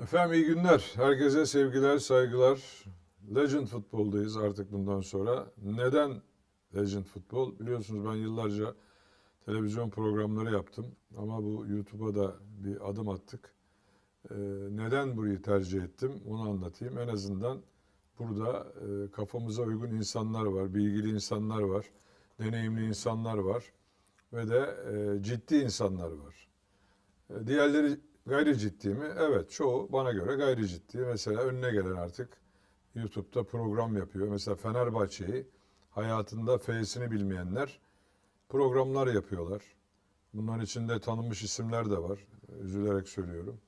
Efendim iyi günler. Herkese sevgiler, saygılar. Legend futboldayız artık bundan sonra. Neden Legend futbol? Biliyorsunuz ben yıllarca televizyon programları yaptım. Ama bu YouTube'a da bir adım attık. Ee, neden burayı tercih ettim? Onu anlatayım. En azından burada e, kafamıza uygun insanlar var, bilgili insanlar var, deneyimli insanlar var ve de e, ciddi insanlar var. Diğerleri gayri ciddi mi? Evet, çoğu bana göre gayri ciddi. Mesela önüne gelen artık YouTube'da program yapıyor. Mesela Fenerbahçe'yi hayatında F'sini bilmeyenler programlar yapıyorlar. Bunların içinde tanınmış isimler de var. Üzülerek söylüyorum.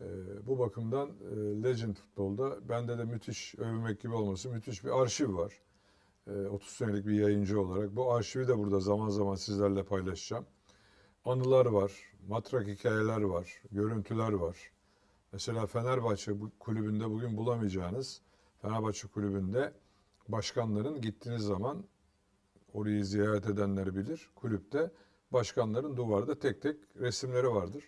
E, bu bakımdan e, Legend Futbol'da bende de müthiş övmek gibi olması müthiş bir arşiv var. E, 30 senelik bir yayıncı olarak. Bu arşivi de burada zaman zaman sizlerle paylaşacağım anılar var, matrak hikayeler var, görüntüler var. Mesela Fenerbahçe kulübünde bugün bulamayacağınız Fenerbahçe kulübünde başkanların gittiğiniz zaman orayı ziyaret edenler bilir. Kulüpte başkanların duvarda tek tek resimleri vardır.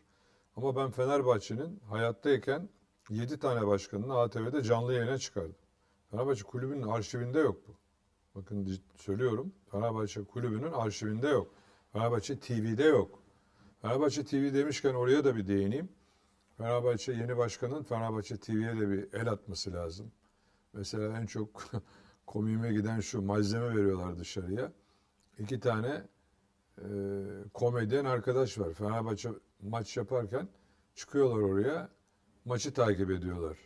Ama ben Fenerbahçe'nin hayattayken 7 tane başkanını ATV'de canlı yayına çıkardım. Fenerbahçe kulübünün arşivinde yok bu. Bakın söylüyorum. Fenerbahçe kulübünün arşivinde yok. Fenerbahçe TV'de yok. Fenerbahçe TV demişken oraya da bir değineyim. Fenerbahçe yeni başkanın Fenerbahçe TV'ye de bir el atması lazım. Mesela en çok komiğime giden şu malzeme veriyorlar dışarıya. İki tane e, komedyen arkadaş var. Fenerbahçe maç yaparken çıkıyorlar oraya maçı takip ediyorlar.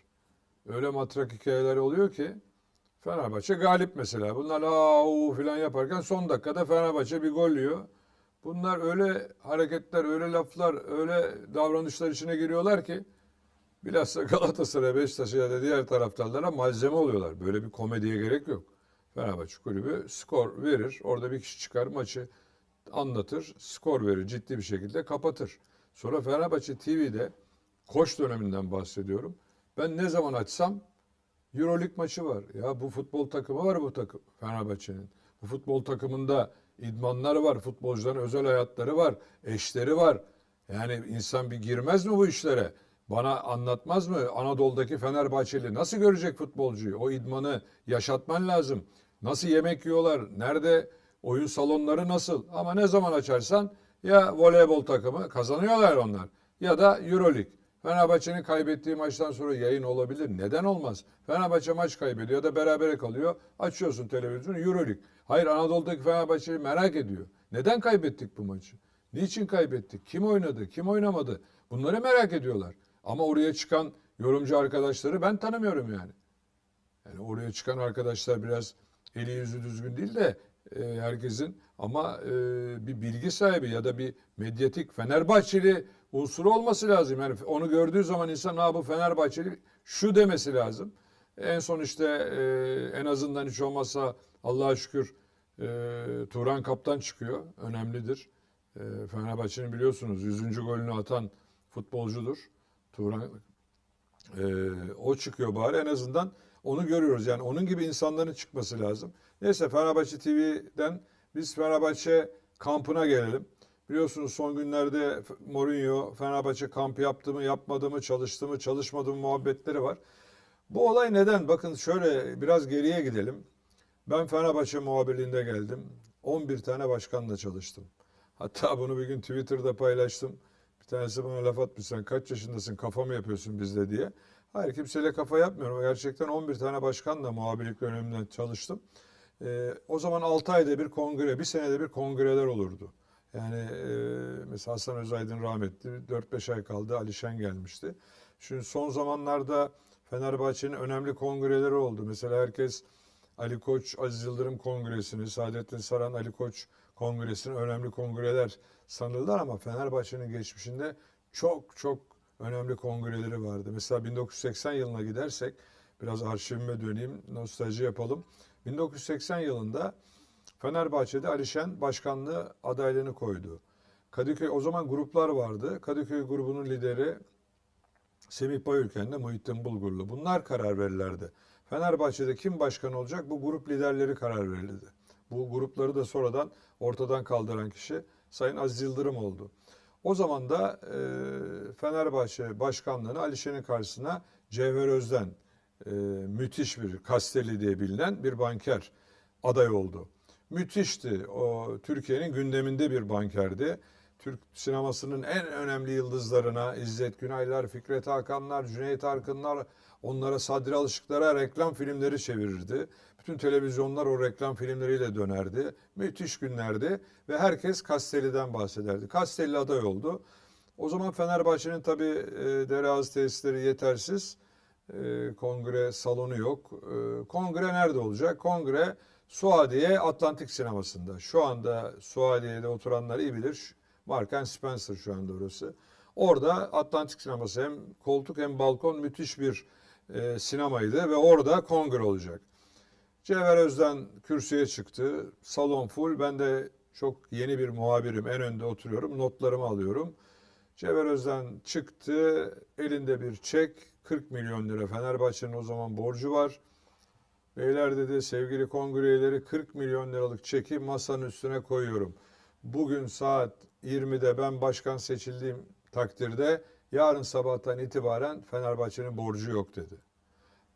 Öyle matrak hikayeler oluyor ki Fenerbahçe galip mesela. Bunlar aa falan yaparken son dakikada Fenerbahçe bir gol yiyor. Bunlar öyle hareketler, öyle laflar, öyle davranışlar içine giriyorlar ki bilhassa Galatasaray, Beşiktaş'a ya da diğer taraftarlara malzeme oluyorlar. Böyle bir komediye gerek yok. Fenerbahçe kulübü skor verir. Orada bir kişi çıkar maçı anlatır, skor verir ciddi bir şekilde kapatır. Sonra Fenerbahçe TV'de koç döneminden bahsediyorum. Ben ne zaman açsam Euroleague maçı var. Ya bu futbol takımı var bu takım Fenerbahçe'nin. Bu futbol takımında idmanlar var, futbolcuların özel hayatları var, eşleri var. Yani insan bir girmez mi bu işlere? Bana anlatmaz mı Anadolu'daki Fenerbahçeli nasıl görecek futbolcuyu? O idmanı yaşatman lazım. Nasıl yemek yiyorlar? Nerede? Oyun salonları nasıl? Ama ne zaman açarsan ya voleybol takımı kazanıyorlar onlar ya da Euroleague. Fenerbahçe'nin kaybettiği maçtan sonra yayın olabilir. Neden olmaz? Fenerbahçe maç kaybediyor ya da berabere kalıyor. Açıyorsun televizyonu Euroleague. Hayır Anadolu'daki Fenerbahçe'yi merak ediyor. Neden kaybettik bu maçı? Niçin kaybettik? Kim oynadı? Kim oynamadı? Bunları merak ediyorlar. Ama oraya çıkan yorumcu arkadaşları ben tanımıyorum yani. Yani oraya çıkan arkadaşlar biraz eli yüzü düzgün değil de e, herkesin ama e, bir bilgi sahibi ya da bir medyatik Fenerbahçeli unsuru olması lazım. Yani onu gördüğü zaman insan ha bu Fenerbahçeli şu demesi lazım. En son işte e, en azından hiç olmazsa Allah'a şükür e, Turan Kaptan çıkıyor. Önemlidir. E, Fenerbahçe'nin biliyorsunuz 100. golünü atan futbolcudur. Turan ee, o çıkıyor bari en azından onu görüyoruz. Yani onun gibi insanların çıkması lazım. Neyse Fenerbahçe TV'den biz Fenerbahçe kampına gelelim. Biliyorsunuz son günlerde Mourinho Fenerbahçe kamp yaptı mı yapmadı mı çalıştı mı çalışmadı mı muhabbetleri var. Bu olay neden? Bakın şöyle biraz geriye gidelim. Ben Fenerbahçe muhabirliğinde geldim. 11 tane başkanla çalıştım. Hatta bunu bir gün Twitter'da paylaştım. Bir tanesi bana laf atmış sen kaç yaşındasın kafa mı yapıyorsun bizde diye. Hayır kimseyle kafa yapmıyorum. Gerçekten 11 tane başkanla muhabirlik döneminde çalıştım. Ee, o zaman 6 ayda bir kongre, bir senede bir kongreler olurdu. Yani e, mesela Hasan Özaydın rahmetli 4-5 ay kaldı Ali Şen gelmişti. Şimdi son zamanlarda Fenerbahçe'nin önemli kongreleri oldu. Mesela herkes Ali Koç Aziz Yıldırım Kongresi'ni, Saadettin Saran Ali Koç Kongresi'ni önemli kongreler sanıldılar ama Fenerbahçe'nin geçmişinde çok çok önemli kongreleri vardı. Mesela 1980 yılına gidersek biraz arşivime döneyim, nostalji yapalım. 1980 yılında Fenerbahçe'de Alişen başkanlığı adaylığını koydu. Kadıköy o zaman gruplar vardı. Kadıköy grubunun lideri Semih Bayülken de Muhittin Bulgurlu. Bunlar karar verirlerdi. Fenerbahçe'de kim başkan olacak? Bu grup liderleri karar verildi. Bu grupları da sonradan ortadan kaldıran kişi Sayın Aziz Yıldırım oldu. O zaman da e, Fenerbahçe başkanlığını Alişen'in karşısına Cevher Özden e, müthiş bir Kastelli diye bilinen bir banker aday oldu. Müthişti. O Türkiye'nin gündeminde bir bankerdi. Türk sinemasının en önemli yıldızlarına İzzet Günaylar, Fikret Hakanlar, Cüneyt Arkınlar, onlara Sadri Alışıklara reklam filmleri çevirirdi. Bütün televizyonlar o reklam filmleriyle dönerdi. Müthiş günlerdi ve herkes Kastelli'den bahsederdi. Kastelli aday oldu. O zaman Fenerbahçe'nin tabii e, Dereaz tesisleri yetersiz. E, kongre salonu yok. E, kongre nerede olacak? Kongre Suadiye Atlantik Sineması'nda. Şu anda Suadiye'de oturanlar iyi bilir. Marken Spencer şu anda orası. Orada Atlantik Sineması hem koltuk hem balkon müthiş bir e, sinemaydı ve orada kongre olacak. Cevher Özden kürsüye çıktı. Salon full. Ben de çok yeni bir muhabirim. En önde oturuyorum. Notlarımı alıyorum. Cevher Özden çıktı. Elinde bir çek. 40 milyon lira. Fenerbahçe'nin o zaman borcu var. Beyler dedi sevgili kongre üyeleri 40 milyon liralık çeki masanın üstüne koyuyorum. Bugün saat 20'de ben başkan seçildiğim takdirde yarın sabahtan itibaren Fenerbahçe'nin borcu yok dedi.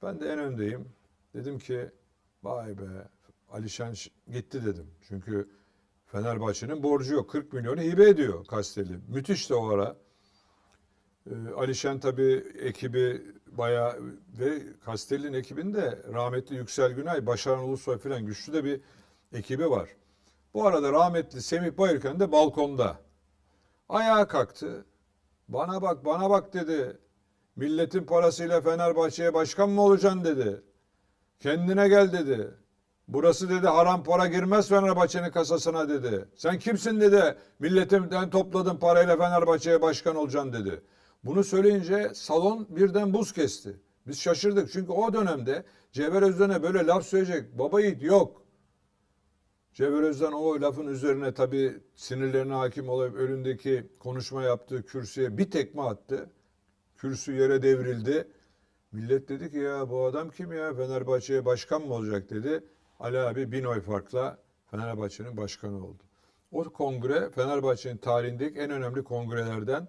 Ben de en öndeyim. Dedim ki vay be Alişen ş- gitti dedim. Çünkü Fenerbahçe'nin borcu yok. 40 milyonu hibe ediyor Kastelli. Müthiş de o ara. Ee, Alişen tabii ekibi bayağı ve Kastelli'nin ekibinde rahmetli Yüksel Günay, Başaran Ulusoy falan güçlü de bir ekibi var. Bu arada rahmetli Semih Bayırken de balkonda. Ayağa kalktı. Bana bak bana bak dedi. Milletin parasıyla Fenerbahçe'ye başkan mı olacaksın dedi. Kendine gel dedi. Burası dedi haram para girmez Fenerbahçe'nin kasasına dedi. Sen kimsin dedi. Milletimden topladın parayla Fenerbahçe'ye başkan olacaksın dedi. Bunu söyleyince salon birden buz kesti. Biz şaşırdık çünkü o dönemde Cevher Özden'e böyle laf söyleyecek baba yiğit yok. Cevher Özden o lafın üzerine tabii sinirlerine hakim olup önündeki konuşma yaptığı kürsüye bir tekme attı. Kürsü yere devrildi. Millet dedi ki ya bu adam kim ya Fenerbahçe'ye başkan mı olacak dedi. Ali abi bin oy farkla Fenerbahçe'nin başkanı oldu. O kongre Fenerbahçe'nin tarihindeki en önemli kongrelerden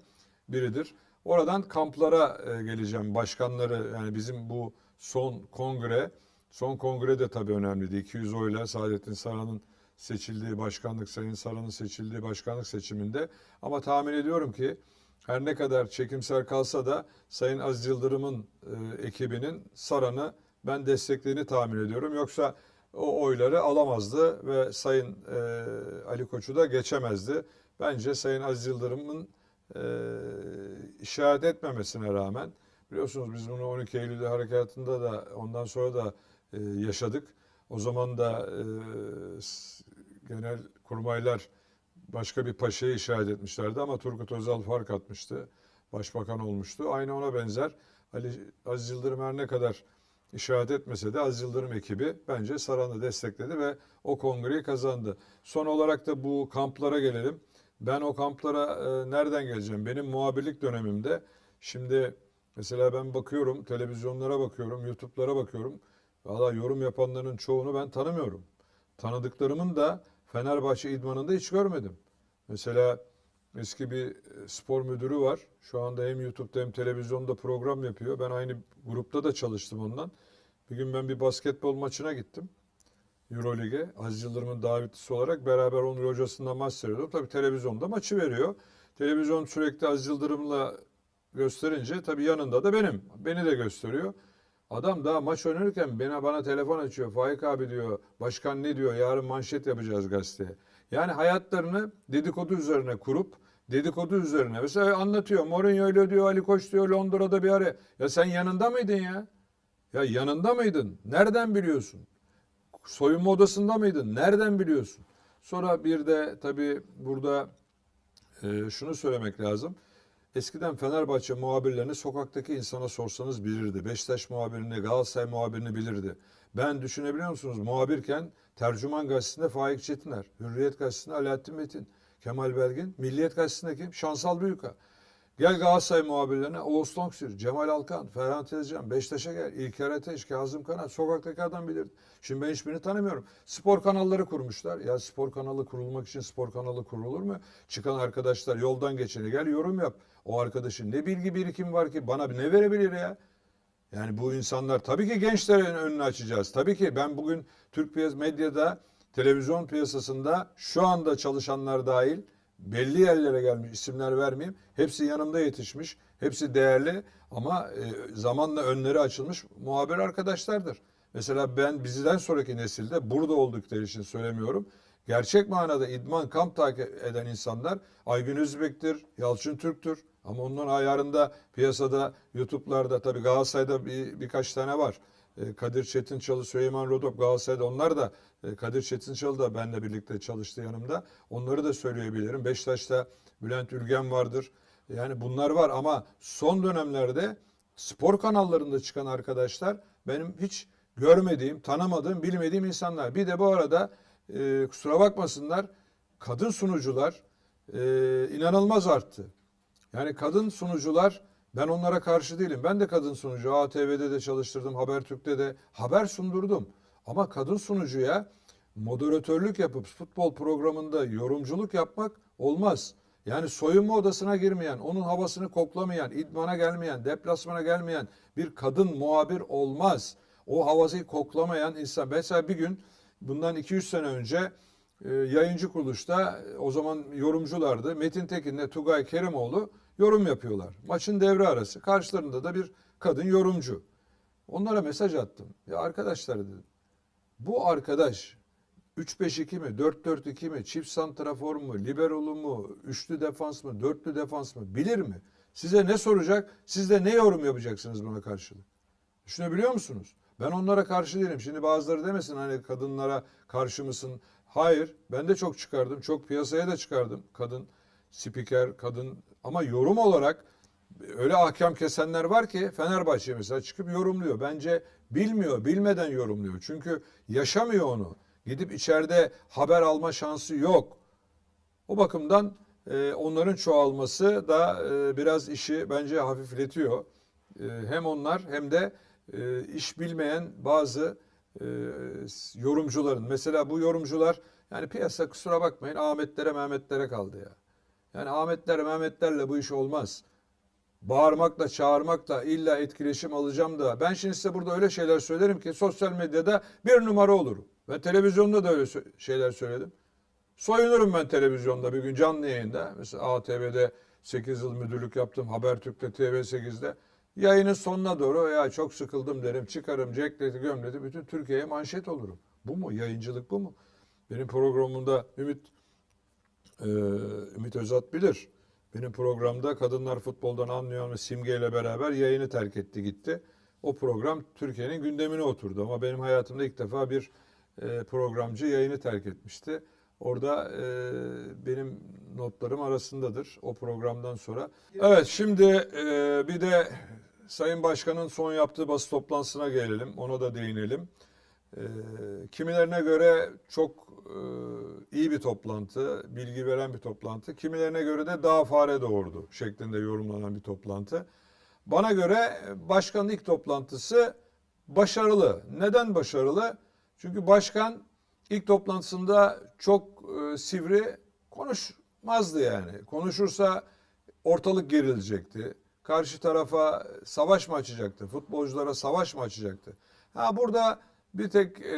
biridir. Oradan kamplara e, geleceğim. Başkanları yani bizim bu son kongre, son kongre de tabii önemliydi. 200 oyla Saadettin Saran'ın seçildiği başkanlık, Sayın Saran'ın seçildiği başkanlık seçiminde. Ama tahmin ediyorum ki her ne kadar çekimser kalsa da Sayın Aziz Yıldırım'ın e, ekibinin Saran'ı ben desteklediğini tahmin ediyorum. Yoksa o oyları alamazdı ve Sayın e, Ali Koç'u da geçemezdi. Bence Sayın Aziz Yıldırım'ın e, işaret etmemesine rağmen biliyorsunuz biz bunu 12 Eylül harekatında da ondan sonra da e, yaşadık. O zaman da e, genel kurmaylar başka bir paşayı işaret etmişlerdi ama Turgut Özal fark atmıştı. Başbakan olmuştu. Aynı ona benzer. Ali Aziz Yıldırım her ne kadar işaret etmese de Aziz Yıldırım ekibi bence Saran'ı destekledi ve o kongreyi kazandı. Son olarak da bu kamplara gelelim. Ben o kamplara e, nereden geleceğim? Benim muhabirlik dönemimde şimdi mesela ben bakıyorum, televizyonlara bakıyorum, YouTube'lara bakıyorum. Valla yorum yapanların çoğunu ben tanımıyorum. Tanıdıklarımın da Fenerbahçe idmanında hiç görmedim. Mesela eski bir e, spor müdürü var. Şu anda hem YouTube'da hem televizyonda program yapıyor. Ben aynı grupta da çalıştım ondan. Bir gün ben bir basketbol maçına gittim. Eurolig'e Aziz Yıldırım'ın davetlisi olarak beraber onun hocasından maç seyrediyordum. Tabii televizyonda maçı veriyor. Televizyon sürekli Aziz Yıldırım'la gösterince tabii yanında da benim. Beni de gösteriyor. Adam daha maç oynarken bana, bana telefon açıyor. Faik abi diyor, başkan ne diyor, yarın manşet yapacağız gazeteye. Yani hayatlarını dedikodu üzerine kurup, dedikodu üzerine. Mesela anlatıyor, Mourinho öyle diyor, Ali Koç diyor, Londra'da bir ara. Ya sen yanında mıydın ya? Ya yanında mıydın? Nereden biliyorsun? Soyunma odasında mıydın? Nereden biliyorsun? Sonra bir de tabii burada e, şunu söylemek lazım. Eskiden Fenerbahçe muhabirlerini sokaktaki insana sorsanız bilirdi. Beşiktaş muhabirini, Galatasaray muhabirini bilirdi. Ben düşünebiliyor musunuz? Muhabirken Tercüman Gazetesi'nde Faik Çetiner, Hürriyet Gazetesi'nde Alaaddin Metin, Kemal Belgin, Milliyet Gazetesi'nde kim? Şansal Büyüka. Gel Galatasaray muhabirlerine Oğuz Tonksir, Cemal Alkan, Ferhan Tezcan, Beşiktaş'a gel, İlker Ateş, Kazım Kanat, sokaktaki adam bilir. Şimdi ben hiçbirini tanımıyorum. Spor kanalları kurmuşlar. Ya spor kanalı kurulmak için spor kanalı kurulur mu? Çıkan arkadaşlar yoldan geçene gel yorum yap. O arkadaşın ne bilgi birikimi var ki bana ne verebilir ya? Yani bu insanlar tabii ki gençlerin önünü açacağız. Tabii ki ben bugün Türk medyada, televizyon piyasasında şu anda çalışanlar dahil belli yerlere gelmiş isimler vermeyeyim. Hepsi yanımda yetişmiş. Hepsi değerli ama e, zamanla önleri açılmış muhabir arkadaşlardır. Mesela ben bizden sonraki nesilde burada oldukları için söylemiyorum. Gerçek manada idman kamp takip eden insanlar Aygün Özbek'tir, Yalçın Türk'tür. Ama onların ayarında piyasada, YouTube'larda tabii Galatasaray'da bir, birkaç tane var. E, Kadir Çetinçalı, Süleyman Rodop Galatasaray'da onlar da e, Kadir Çetinçalı da benimle birlikte çalıştı yanımda. Onları da söyleyebilirim. Beşiktaş'ta Bülent Ülgen vardır. Yani bunlar var ama son dönemlerde spor kanallarında çıkan arkadaşlar benim hiç görmediğim, tanımadığım, bilmediğim insanlar. Bir de bu arada e, kusura bakmasınlar kadın sunucular e, inanılmaz arttı. Yani kadın sunucular ben onlara karşı değilim. Ben de kadın sunucu ATV'de de çalıştırdım, Habertürk'te de haber sundurdum. Ama kadın sunucuya moderatörlük yapıp futbol programında yorumculuk yapmak olmaz. Yani soyunma odasına girmeyen, onun havasını koklamayan, idmana gelmeyen, deplasmana gelmeyen bir kadın muhabir olmaz. O havayı koklamayan insan. Mesela bir gün bundan 200 sene önce e, yayıncı kuruluşta e, o zaman yorumculardı. Metin Tekin'le Tugay Kerimoğlu yorum yapıyorlar. Maçın devre arası. Karşılarında da bir kadın yorumcu. Onlara mesaj attım. Ya arkadaşlar dedim. Bu arkadaş 3-5-2 mi, 4-4-2 mi, çift santrafor mu, liberolu mu, üçlü defans mı, dörtlü defans mı bilir mi? Size ne soracak? Siz de ne yorum yapacaksınız buna karşılık? Düşünebiliyor musunuz? Ben onlara karşı değilim. Şimdi bazıları demesin hani kadınlara karşı mısın? Hayır. Ben de çok çıkardım. Çok piyasaya da çıkardım. Kadın spiker, kadın ama yorum olarak öyle ahkam kesenler var ki Fenerbahçe mesela çıkıp yorumluyor. Bence bilmiyor, bilmeden yorumluyor. Çünkü yaşamıyor onu. Gidip içeride haber alma şansı yok. O bakımdan e, onların çoğalması da e, biraz işi bence hafifletiyor. E, hem onlar hem de e, iş bilmeyen bazı e, yorumcuların. Mesela bu yorumcular yani piyasa kusura bakmayın Ahmetlere Mehmetlere kaldı ya. Yani Ahmetler Mehmetlerle bu iş olmaz. Bağırmakla çağırmakla illa etkileşim alacağım da ben şimdi size burada öyle şeyler söylerim ki sosyal medyada bir numara olurum. Ben televizyonda da öyle şeyler söyledim. Soyunurum ben televizyonda bir gün canlı yayında. Mesela ATV'de 8 yıl müdürlük yaptım. Habertürk'te TV8'de. Yayının sonuna doğru ya çok sıkıldım derim. Çıkarım cekleti gömleti bütün Türkiye'ye manşet olurum. Bu mu? Yayıncılık bu mu? Benim programımda Ümit ee, Ümit Özat bilir. Benim programda Kadınlar Futboldan Anlıyor ve Simge ile beraber yayını terk etti gitti. O program Türkiye'nin gündemine oturdu ama benim hayatımda ilk defa bir e, programcı yayını terk etmişti. Orada e, benim notlarım arasındadır o programdan sonra. Evet şimdi e, bir de Sayın Başkan'ın son yaptığı basın toplantısına gelelim. Ona da değinelim. E, kimilerine göre çok e, iyi bir toplantı, bilgi veren bir toplantı. Kimilerine göre de daha fare doğurdu şeklinde yorumlanan bir toplantı. Bana göre başkanın ilk toplantısı başarılı. Neden başarılı? Çünkü başkan ilk toplantısında çok e, sivri konuşmazdı yani. Konuşursa ortalık gerilecekti. Karşı tarafa savaş mı açacaktı? Futbolculara savaş mı açacaktı? Ha burada bir tek e,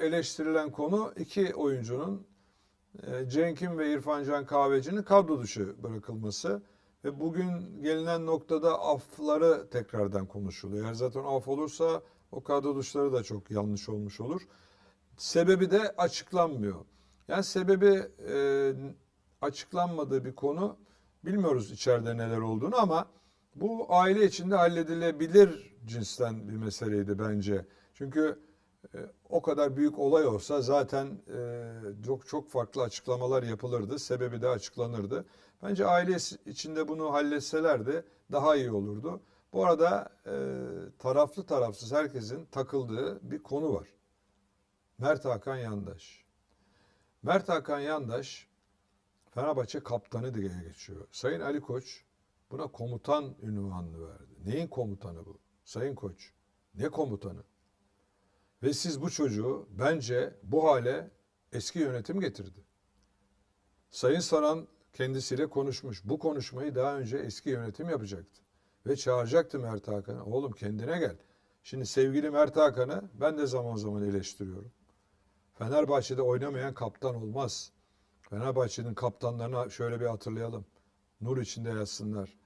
eleştirilen konu iki oyuncunun e, Cenk'in ve İrfan Can Kahveci'nin kadro dışı bırakılması ve bugün gelinen noktada afları tekrardan konuşuluyor. Eğer zaten af olursa o kadro dışları da çok yanlış olmuş olur. Sebebi de açıklanmıyor. Yani sebebi e, açıklanmadığı bir konu bilmiyoruz içeride neler olduğunu ama bu aile içinde halledilebilir cinsten bir meseleydi bence. Çünkü o kadar büyük olay olsa zaten e, çok çok farklı açıklamalar yapılırdı. Sebebi de açıklanırdı. Bence aile içinde bunu halletselerdi daha iyi olurdu. Bu arada e, taraflı tarafsız herkesin takıldığı bir konu var. Mert Hakan Yandaş. Mert Hakan Yandaş Fenerbahçe kaptanı diye geçiyor. Sayın Ali Koç buna komutan ünvanını verdi. Neyin komutanı bu? Sayın Koç. Ne komutanı? Ve siz bu çocuğu bence bu hale eski yönetim getirdi. Sayın Saran kendisiyle konuşmuş. Bu konuşmayı daha önce eski yönetim yapacaktı. Ve çağıracaktı Mert Hakan'ı. Oğlum kendine gel. Şimdi sevgili Mert Hakan'ı ben de zaman zaman eleştiriyorum. Fenerbahçe'de oynamayan kaptan olmaz. Fenerbahçe'nin kaptanlarını şöyle bir hatırlayalım. Nur içinde yatsınlar.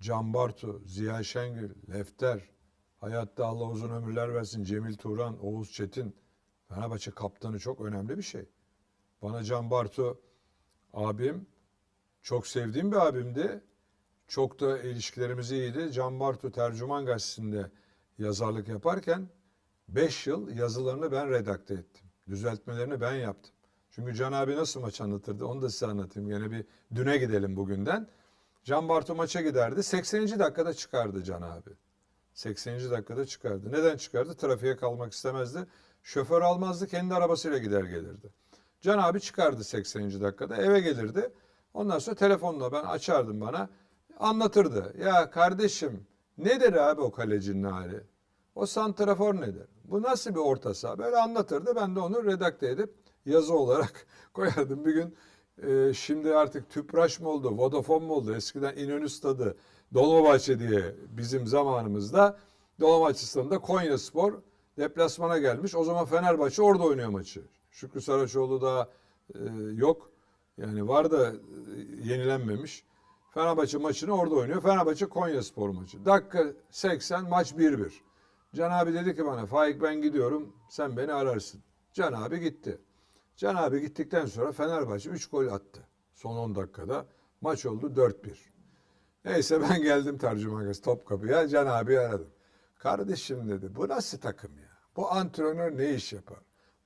Can Bartu, Ziya Şengül, Lefter, hayatta Allah uzun ömürler versin Cemil Turan, Oğuz Çetin. Fenerbahçe kaptanı çok önemli bir şey. Bana Can Bartu abim, çok sevdiğim bir abimdi. Çok da ilişkilerimiz iyiydi. Can Bartu Tercüman Gazetesi'nde yazarlık yaparken 5 yıl yazılarını ben redakte ettim. Düzeltmelerini ben yaptım. Çünkü Can abi nasıl maç anlatırdı onu da size anlatayım. Yine bir düne gidelim bugünden. Can Bartu maça giderdi. 80. dakikada çıkardı Can abi. 80. dakikada çıkardı. Neden çıkardı? Trafiğe kalmak istemezdi. Şoför almazdı. Kendi arabasıyla gider gelirdi. Can abi çıkardı 80. dakikada. Eve gelirdi. Ondan sonra telefonla ben açardım bana. Anlatırdı. Ya kardeşim nedir abi o kalecinin hali? O santrafor nedir? Bu nasıl bir orta saha? Böyle anlatırdı. Ben de onu redakte edip yazı olarak koyardım. Bir gün e, şimdi artık Tüpraş mı oldu, Vodafone mu oldu? Eskiden İnönü Stadı, Dolmabahçe diye bizim zamanımızda Dolmabahçe Stadı'nda Konya Spor deplasmana gelmiş. O zaman Fenerbahçe orada oynuyor maçı. Şükrü Saraçoğlu da e, yok. Yani var da e, yenilenmemiş. Fenerbahçe maçını orada oynuyor. Fenerbahçe Konya Spor maçı. Dakika 80 maç 1-1. Can abi dedi ki bana Faik ben gidiyorum sen beni ararsın. Can abi gitti. Can abi gittikten sonra Fenerbahçe 3 gol attı. Son 10 dakikada maç oldu 4-1. Neyse ben geldim tercüman gazetesi Topkapı'ya Can abi aradım. Kardeşim dedi bu nasıl takım ya? Bu antrenör ne iş yapar?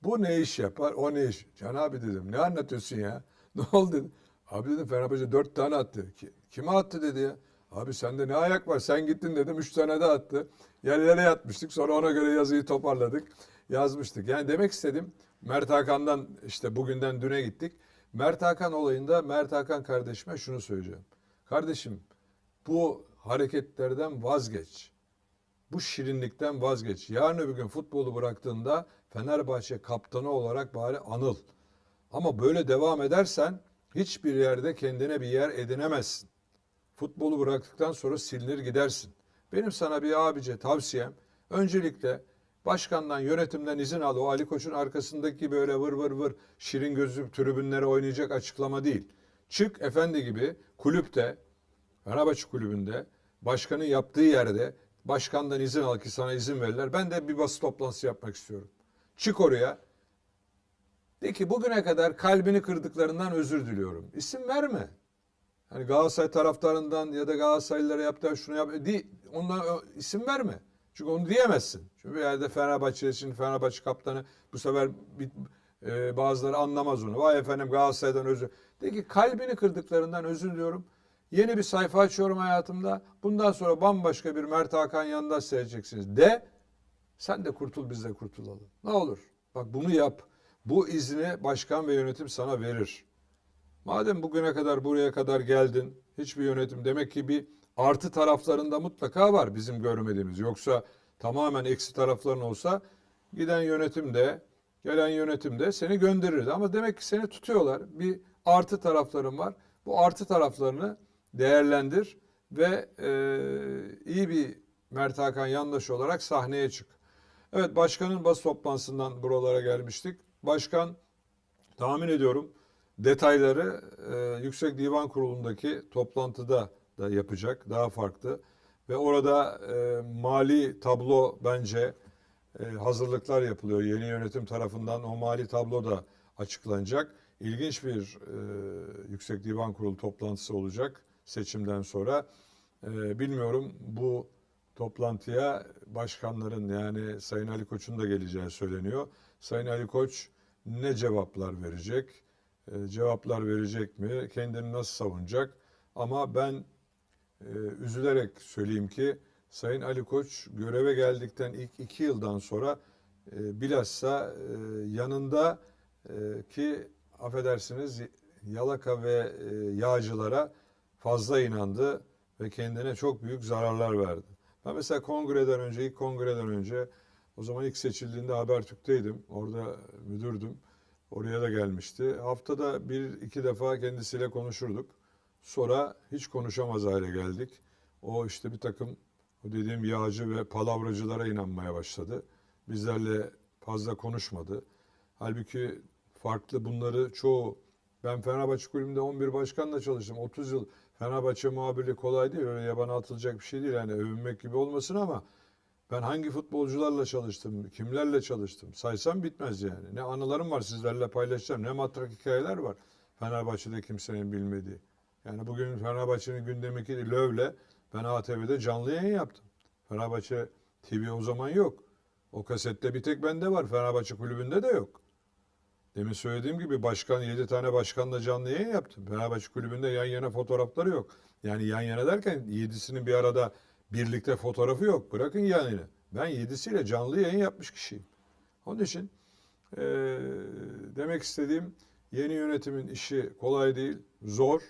Bu ne iş yapar? O ne iş? Can abi dedim ne anlatıyorsun ya? Ne oldu. Abi dedim Fenerbahçe 4 tane attı. Ki- Kime attı dedi ya. Abi sende ne ayak var? Sen gittin dedim 3 tane de attı. Yerlere yatmıştık. Sonra ona göre yazıyı toparladık. Yazmıştık. Yani demek istedim Mert Hakan'dan işte bugünden düne gittik. Mert Hakan olayında Mert Hakan kardeşime şunu söyleyeceğim. Kardeşim bu hareketlerden vazgeç. Bu şirinlikten vazgeç. Yarın öbür gün futbolu bıraktığında Fenerbahçe kaptanı olarak bari anıl. Ama böyle devam edersen hiçbir yerde kendine bir yer edinemezsin. Futbolu bıraktıktan sonra silinir gidersin. Benim sana bir abice tavsiyem öncelikle başkandan yönetimden izin al. O Ali Koç'un arkasındaki böyle vır vır vır şirin gözlü tribünlere oynayacak açıklama değil. Çık efendi gibi kulüpte Fenerbahçe kulübünde başkanın yaptığı yerde başkandan izin al ki sana izin verirler. Ben de bir basın toplantısı yapmak istiyorum. Çık oraya. De ki bugüne kadar kalbini kırdıklarından özür diliyorum. İsim verme. Hani Galatasaray taraftarından ya da Galatasaraylılara yaptığı şunu yap. Di, ondan ö- isim verme. Çünkü onu diyemezsin. Çünkü bir yerde Fenerbahçe için Fenerbahçe kaptanı bu sefer bir, e, bazıları anlamaz onu. Vay efendim Galatasaray'dan özür. De ki kalbini kırdıklarından özür diliyorum. Yeni bir sayfa açıyorum hayatımda. Bundan sonra bambaşka bir Mert Hakan yanında seyredeceksiniz. De sen de kurtul biz de kurtulalım. Ne olur. Bak bunu yap. Bu izni başkan ve yönetim sana verir. Madem bugüne kadar buraya kadar geldin, hiçbir yönetim demek ki bir artı taraflarında mutlaka var bizim görmediğimiz. Yoksa tamamen eksi tarafların olsa giden yönetim de, gelen yönetim de seni gönderirdi. Ama demek ki seni tutuyorlar. Bir artı tarafların var. Bu artı taraflarını değerlendir ve e, iyi bir Mert Hakan yandaşı olarak sahneye çık. Evet başkanın bas toplantısından buralara gelmiştik. Başkan tahmin ediyorum detayları e, Yüksek Divan Kurulu'ndaki toplantıda da yapacak. Daha farklı. Ve orada e, mali tablo bence e, hazırlıklar yapılıyor. Yeni yönetim tarafından o mali tablo da açıklanacak. İlginç bir e, Yüksek Divan Kurulu toplantısı olacak seçimden sonra. E, bilmiyorum bu toplantıya başkanların yani Sayın Ali Koç'un da geleceği söyleniyor. Sayın Ali Koç ne cevaplar verecek? E, cevaplar verecek mi? Kendini nasıl savunacak? Ama ben e, üzülerek söyleyeyim ki Sayın Ali Koç göreve geldikten ilk iki yıldan sonra e, bilhassa e, yanında e, ki affedersiniz yalaka ve e, yağcılara fazla inandı ve kendine çok büyük zararlar verdi. Ben mesela kongreden önce, ilk kongreden önce o zaman ilk seçildiğinde Habertürk'teydim. Orada müdürdüm. Oraya da gelmişti. Haftada bir iki defa kendisiyle konuşurduk. Sonra hiç konuşamaz hale geldik. O işte bir takım dediğim yağcı ve palavracılara inanmaya başladı. Bizlerle fazla konuşmadı. Halbuki farklı bunları çoğu ben Fenerbahçe kulübünde 11 başkanla çalıştım. 30 yıl Fenerbahçe muhabirliği kolay değil. Öyle yabana atılacak bir şey değil. Yani övünmek gibi olmasın ama ben hangi futbolcularla çalıştım, kimlerle çalıştım saysam bitmez yani. Ne anılarım var sizlerle paylaşacağım, ne matrak hikayeler var Fenerbahçe'de kimsenin bilmediği. Yani bugün Fenerbahçe'nin gündemindeki Löv'le ben ATV'de canlı yayın yaptım. Fenerbahçe TV o zaman yok. O kasette bir tek bende var. Fenerbahçe kulübünde de yok. Demin söylediğim gibi başkan 7 tane başkanla canlı yayın yaptım. Fenerbahçe kulübünde yan yana fotoğrafları yok. Yani yan yana derken 7'sinin bir arada birlikte fotoğrafı yok. Bırakın yan yana. Ben 7'siyle canlı yayın yapmış kişiyim. Onun için eee, demek istediğim yeni yönetimin işi kolay değil, zor.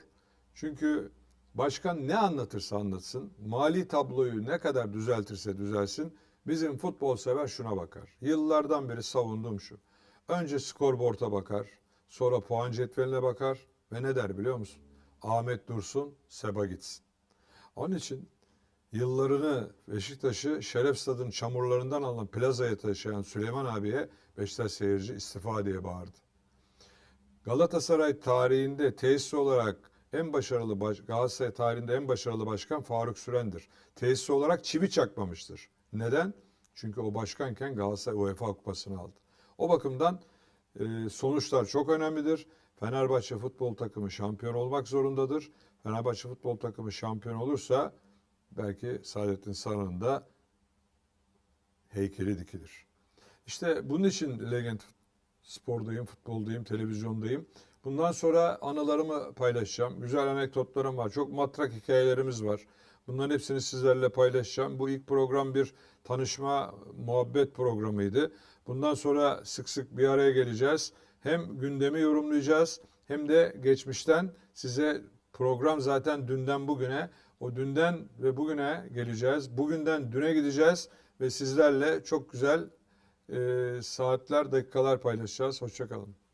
Çünkü başkan ne anlatırsa anlatsın, mali tabloyu ne kadar düzeltirse düzelsin, bizim futbol sever şuna bakar. Yıllardan beri savunduğum şu. Önce skorboard'a bakar, sonra puan cetveline bakar ve ne der biliyor musun? Ahmet Dursun, Seba gitsin. Onun için yıllarını Beşiktaş'ı Şeref Stad'ın çamurlarından alınan plazaya taşıyan Süleyman abiye Beşiktaş seyirci istifa diye bağırdı. Galatasaray tarihinde tesis olarak en başarılı baş, Galatasaray tarihinde en başarılı başkan Faruk Süren'dir. Tesis olarak çivi çakmamıştır. Neden? Çünkü o başkanken Galatasaray UEFA kupasını aldı. O bakımdan e, sonuçlar çok önemlidir. Fenerbahçe futbol takımı şampiyon olmak zorundadır. Fenerbahçe futbol takımı şampiyon olursa belki Saadettin Saran'ın da heykeli dikilir. İşte bunun için Legend spordayım, futboldayım, televizyondayım. Bundan sonra anılarımı paylaşacağım. Güzel anekdotlarım var. Çok matrak hikayelerimiz var. Bunların hepsini sizlerle paylaşacağım. Bu ilk program bir tanışma, muhabbet programıydı. Bundan sonra sık sık bir araya geleceğiz. Hem gündemi yorumlayacağız hem de geçmişten size program zaten dünden bugüne, o dünden ve bugüne geleceğiz. Bugünden düne gideceğiz ve sizlerle çok güzel e, saatler, dakikalar paylaşacağız. Hoşçakalın.